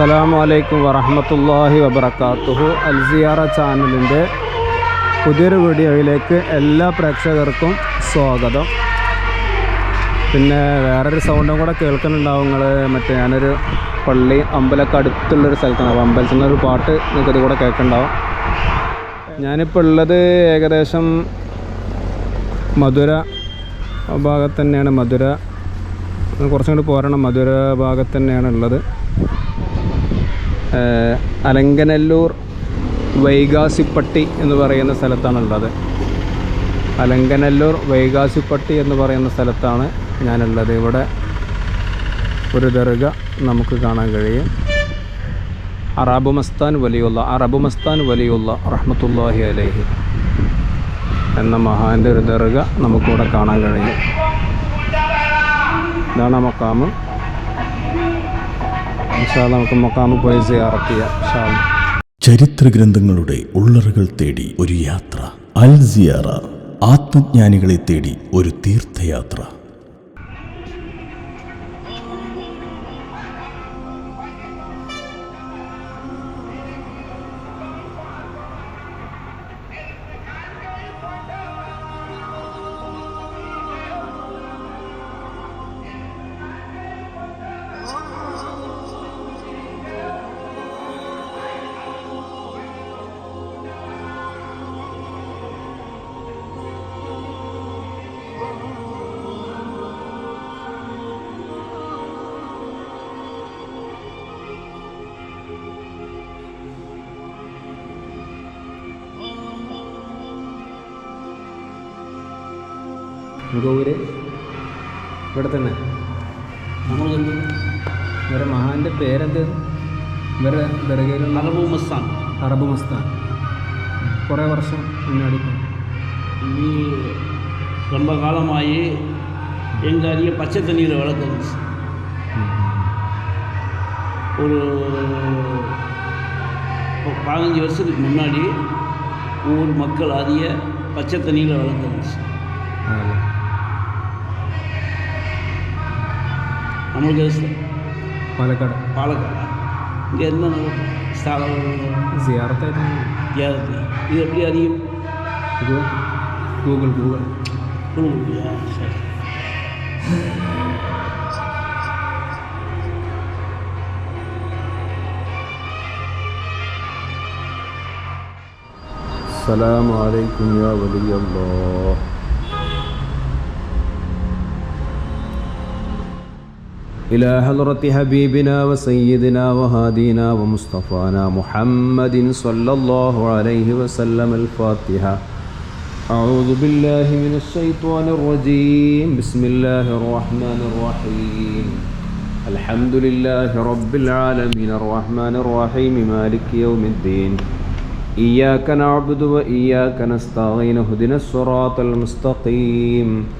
അസ്സലാമു അലൈക്കും വറഹമത്തല്ലാഹി വബർക്കാത്തുഹു അൽസിയാറ ചാനലിന്റെ പുതിയൊരു വീഡിയോയിലേക്ക് എല്ലാ പ്രേക്ഷകർക്കും സ്വാഗതം. പിന്നെ വേറൊരു സൗണ്ടും കൂടെ കേൾക്കുന്നുണ്ടാവും നിങ്ങൾ മറ്റേ ഞാനൊരു പള്ളി അമ്പലമൊക്കെ അടുത്തുള്ളൊരു സ്ഥലത്താണ്. അപ്പോൾ അമ്പലത്തിൽ നിന്നൊരു പാട്ട് നിങ്ങൾക്ക് ഇത് കൂടെ കേൾക്കുന്നുണ്ടാവും. ഞാനിപ്പോൾ ഉള്ളത് ഏകദേശം മധുര ഭാഗത്ത് തന്നെയാണ്. മധുര കുറച്ചും കൂടി പോരണം. മധുര ഭാഗത്ത് തന്നെയാണ് ഉള്ളത്. അലങ്കനല്ലൂർ വൈകാസിപ്പട്ടി എന്ന് പറയുന്ന സ്ഥലത്താണുള്ളത്. അലങ്കനല്ലൂർ വൈകാസിപ്പട്ടി എന്ന് പറയുന്ന സ്ഥലത്താണ് ഞാനുള്ളത്. ഇവിടെ ഒരു ദർഗ നമുക്ക് കാണാൻ കഴിയും. അറാബു മസ്താൻ വലിയുള്ള അറബു മസ്താൻ വലിയുള്ള റഹ്മത്തുല്ലാഹി അലൈഹി എന്ന മഹാന്റെ ഒരു ദർഗ നമുക്കിവിടെ കാണാൻ കഴിയും. ഇതാണ് മക്കാമ് അല്ലാ നമുക്ക് മക്കാമ് പോയി സിയാറത്ത് ചെയ്യാം അല്ലാ. ചരിത്ര ഗ്രന്ഥങ്ങളുടെ ഉള്ളറുകൾ തേടി ഒരു യാത്ര അൽ സിയാറ ആത്മജ്ഞാനികളെ തേടി ഒരു തീർത്ഥയാത്ര നമുക്ക് ഊര് ഇവിടെ തന്നെ നമ്മളെന്ത് ഇവരെ മഹാൻ്റെ പേരെന്ത് ഇവരെ ദർഗയിലുള്ള അറബു മസ്താൻ അറബ് മസ്താൻ കുറേ വർഷം മുന്നാടി இது ரொம்ப காலமாகி எங்கள் அரிய பச்சை தண்ணியில் வளர்க்குறது ஒரு இப்போ பதினஞ்சு வருஷத்துக்கு முன்னாடி ஊர் மக்கள் அதிக பச்சை தண்ணியில் வளர்க்குறது நம்மளுக்கு அது പാലക്കാട് பாலக்காடு இங்கே என்ன ஸ்தலம் സിയാറത്തായിട്ടാണ് ஏறது இது எப்படி அதிகம் ഗൂഗിൾ ഗൂഗിൾ ഗൂഗിൾ குழுவியா சரி السلام عليكم يا ولي الله إلى حضرة حبيبنا وسيدنا وهادينا ومصطفانا محمد صلى الله عليه وسلم الفاتحة. أعوذ بالله من الشيطان الرجيم. بسم الله الرحمن الرحيم. الحمد لله رب العالمين. الرحمن الرحيم. مالك يوم الدين. إياك نعبد وإياك نستعين. اهدنا الصراط المستقيم.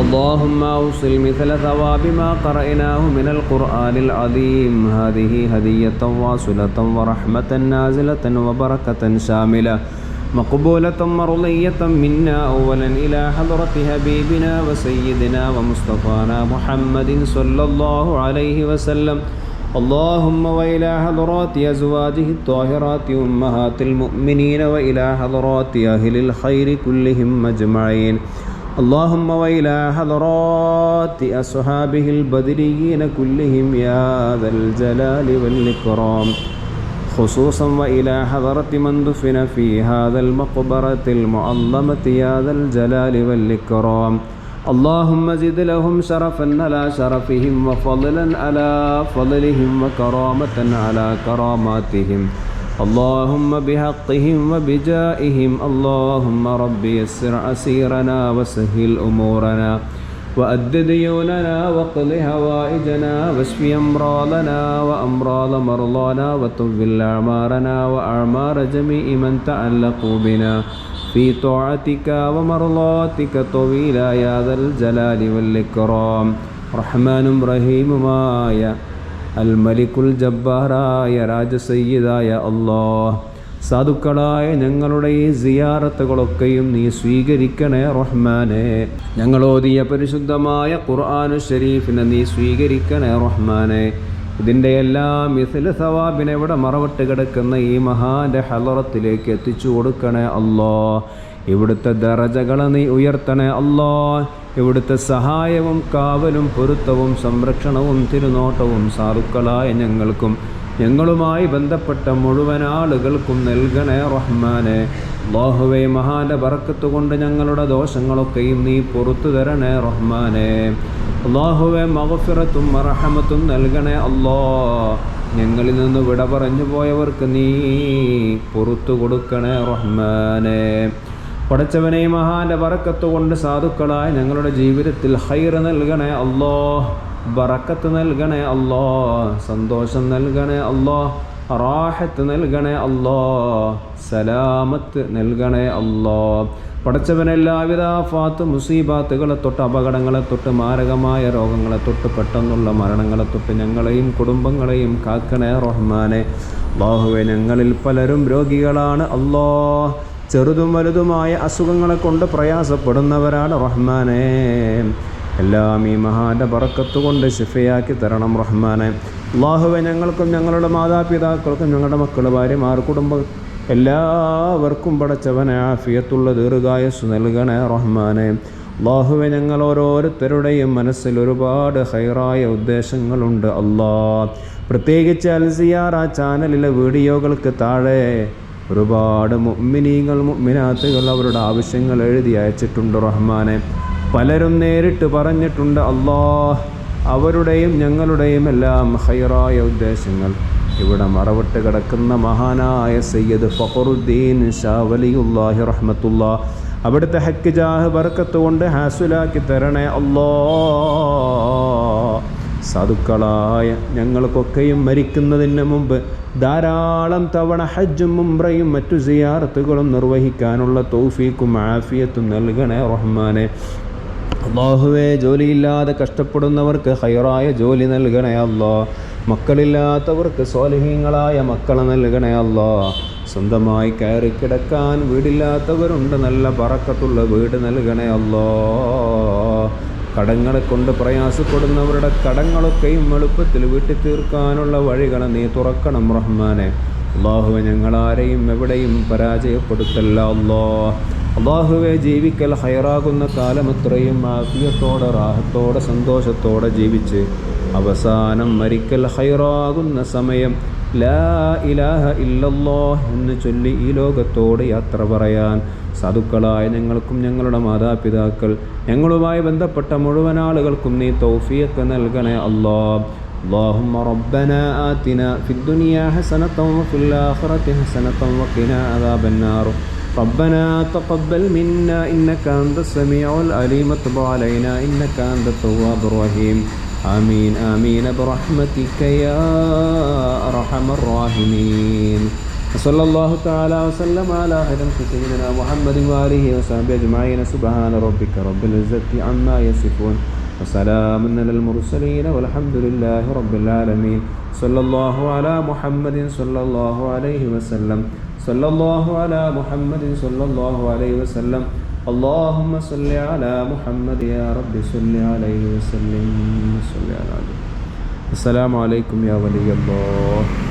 اللهم أوصل مثل ثواب ما قرأناه من القرآن العظيم. هذه هدية واصلة ورحمة نازلة وبركة شاملة. مقبولة مرضية منا أولا إلى حضرة حبيبنا وسيدنا ومصطفانا محمد صلى الله عليه وسلم. اللهم وإلى حضرات أزواجه الطاهرات أمهات المؤمنين وإلى حضرات أهل الخير كلهم أجمعين. اللهم وإلى حضرات أصحابه البدريين كلهم يا ذا الجلال والإكرام خصوصا وإلى حضرة من دفن في هذا المقبرة المعظمة يا ذا الجلال والإكرام اللهم زد لهم شرفا على شرفهم وفضلا على فضلهم وكرامة على كراماتهم اللهم بحقهم وبجائهم اللهم رب يسر عسيرنا وسهل أمورنا وأد ديوننا وقض هوائجنا واشف أمراضنا وأمراض مرضانا وطول أعمارنا وأعمار جميع من تعلقوا بنا في طاعتك ومرضاتك طويلا يا ذا الجلال والإكرام رحمن رحيم അൽ മലിക്കുൽ ജബ്ബാറായ രാജസയ്യിദായ അള്ളാഹ്. സാധുക്കളായ ഞങ്ങളുടെ ഈ സിയാറത്തുകളൊക്കെയും നീ സ്വീകരിക്കണേ റഹ്മാനെ. ഞങ്ങളോതിയ പരിശുദ്ധമായ ഖുർആാനു ഷരീഫിനെ നീ സ്വീകരിക്കണേ റഹ്മാനെ. ഇതിന്റെ എല്ലാം ഇസ്ല സവാബിനെ ഇവിടെ മറവിട്ട് കിടക്കുന്ന ഈ മഹാന്റെ ഹലറത്തിലേക്ക് എത്തിച്ചു കൊടുക്കണേ അല്ലോ ഇവിടുത്തെ ദറജകളെ നീ ഉയർത്തണേ അല്ലോ ഇവിടുത്തെ സഹായവും കാവലും പൊരുത്തവും സംരക്ഷണവും തിരുനോട്ടവും സാറുക്കളായ ഞങ്ങൾക്കും ഞങ്ങളുമായി ബന്ധപ്പെട്ട മുഴുവൻ ആളുകൾക്കും നൽകണേ റഹ്മാനെ. ലോഹുവെ മഹാന്റെ പറക്കത്ത് കൊണ്ട് ഞങ്ങളുടെ ദോഷങ്ങളൊക്കെയും നീ പുറത്തു തരണേ റഹ്മാനെ. അള്ളാഹുവെ മഹഫിറത്തും മറഹമത്തും നൽകണേ അല്ലോ. ഞങ്ങളിൽ നിന്ന് വിട പറഞ്ഞു പോയവർക്ക് നീ പുറത്തു കൊടുക്കണേ റഹ്മാനെ. പടച്ചവനെ മഹാന്റെ വറക്കത്ത് കൊണ്ട് സാധുക്കളായ ഞങ്ങളുടെ ജീവിതത്തിൽ ഹൈർ നൽകണേ അല്ലോ ബറക്കത്ത് നൽകണേ അല്ലോ സന്തോഷം നൽകണേ അല്ലോ റാഹത്ത് നൽകണേ അല്ലോ സലാമത്ത് നൽകണേ അല്ലോ പഠിച്ചവനെല്ലാവിധ ഫാത്ത് മുസീബാത്തുകളെ തൊട്ട് അപകടങ്ങളെ തൊട്ട് മാരകമായ രോഗങ്ങളെ തൊട്ട് പെട്ടെന്നുള്ള മരണങ്ങളെ തൊട്ട് ഞങ്ങളെയും കുടുംബങ്ങളെയും കാക്കണേ റഹ്മാനെ. അള്ളാഹുവെ ഞങ്ങളിൽ പലരും രോഗികളാണ് അല്ലോ ചെറുതും വലുതുമായ അസുഖങ്ങളെ കൊണ്ട് പ്രയാസപ്പെടുന്നവരാണ് റഹ്മാനെ. എല്ലാം ഈ മഹാന്റെ പറക്കത്ത് കൊണ്ട് ശിഫയാക്കി തരണം റഹ്മാനെ. അള്ളാഹുവെ ഞങ്ങൾക്കും ഞങ്ങളുടെ മാതാപിതാക്കൾക്കും ഞങ്ങളുടെ മക്കൾ ഭാര്യമാർ കുടുംബം എല്ലാവർക്കും പടച്ചവനെ ആഫിയത്തുള്ള ദീർഘായസ് നൽകണേ റഹ്മാനെ. അള്ളാഹുവെ ഞങ്ങൾ ഓരോരുത്തരുടെയും മനസ്സിൽ ഒരുപാട് ഹൈറായ ഉദ്ദേശങ്ങളുണ്ട്. അള്ളാഹ് പ്രത്യേകിച്ച് അൽസിയാർ ആ ചാനലിലെ വീഡിയോകൾക്ക് താഴെ ഒരുപാട് മുഅ്മിനീങ്ങൾ മുഅ്മിനാത്തുകൾ അവരുടെ ആവശ്യങ്ങൾ എഴുതി അയച്ചിട്ടുണ്ട് റഹ്മാനെ. പലരും നേരിട്ട് പറഞ്ഞിട്ടുണ്ട് അള്ളാഹ് അവരുടെയും ഞങ്ങളുടെയും എല്ലാം ഹൈറായ ഉദ്ദേശങ്ങൾ. ഇവിടെ മറവിട്ട് കിടക്കുന്ന മഹാനായ സയ്യദ് ഫഖറുദ്ദീൻ ഷാ വലിയുല്ലാഹി റഹ്മത്തുള്ള. അവിടുത്തെ ഹക്ക് ജാഹ് ബർക്കത്ത് കൊണ്ട് ഹാസുലാക്കി തരണേ അല്ലോ സാധുക്കളായ ഞങ്ങൾക്കൊക്കെയും മരിക്കുന്നതിന് മുമ്പ് ധാരാളം തവണ ഹജ്ജും മുംറയും മറ്റു സിയാറത്തുകളും നിർവഹിക്കാനുള്ള തൗഫീക്കും ആഫിയത്തും നൽകണേ റഹ്മാനെ. അള്ളാഹുവെ ജോലിയില്ലാതെ കഷ്ടപ്പെടുന്നവർക്ക് ഹൈറായ ജോലി നൽകണേ അല്ലോ മക്കളില്ലാത്തവർക്ക് സ്വാലിഹീങ്ങളായ മക്കളെ നൽകണേ അല്ലോ സ്വന്തമായി കയറി കിടക്കാൻ വീടില്ലാത്തവരുണ്ട് നല്ല പറക്കത്തുള്ള വീട് നൽകണേ അല്ലോ കടങ്ങളെ കൊണ്ട് പ്രയാസപ്പെടുന്നവരുടെ കടങ്ങളൊക്കെയും എളുപ്പത്തിൽ വീട്ടിൽ തീർക്കാനുള്ള വഴികൾ നീ തുറക്കണം റഹ്മാനെ. അള്ളാഹുവെ ഞങ്ങളാരെയും എവിടെയും പരാജയപ്പെടുത്തല്ല അല്ലോ അള്ളാഹുവെ ജീവിക്കൽ ഹൈറാകുന്ന കാലമത്രയും ആഫിയത്തോടെ റാഹത്തോടെ സന്തോഷത്തോടെ ജീവിച്ച് അവസാനം മരിക്കൽ ഹൈറാകുന്ന സമയം ലാ ഇലാഹ ഇല്ലല്ലോ എന്ന് ചൊല്ലി ഈ ലോകത്തോട് യാത്ര പറയാൻ സാധുക്കളായ ഞങ്ങൾക്കും ഞങ്ങളുടെ മാതാപിതാക്കൾ ഞങ്ങളുമായി ബന്ധപ്പെട്ട മുഴുവൻ ആളുകൾക്കും നീ തൗഫിയൊക്കെ നൽകണേ അല്ലോ اللهم ربنا آتنا في الدنيا حسنة وفي الآخرة حسنة وقنا عذاب النار ربنا تقبل منا إنك أنت السميع العليم وتب علينا إنك أنت التواب الرحيم. آمين آمين. برحمتك يا أرحم الراحمين. وصلى الله تعالى وسلم على خير سيدنا محمد وآله وصحبه أجمعين. سبحان ربك رب العزة عما يصفون. وسلام على المرسلين والحمد لله رب العالمين صلى الله على محمد صلى الله عليه وسلم صلى الله على محمد صلى الله عليه وسلم اللهم صل على محمد يا رب صل عليه وسلم صل على السلام عليكم يا ولي الله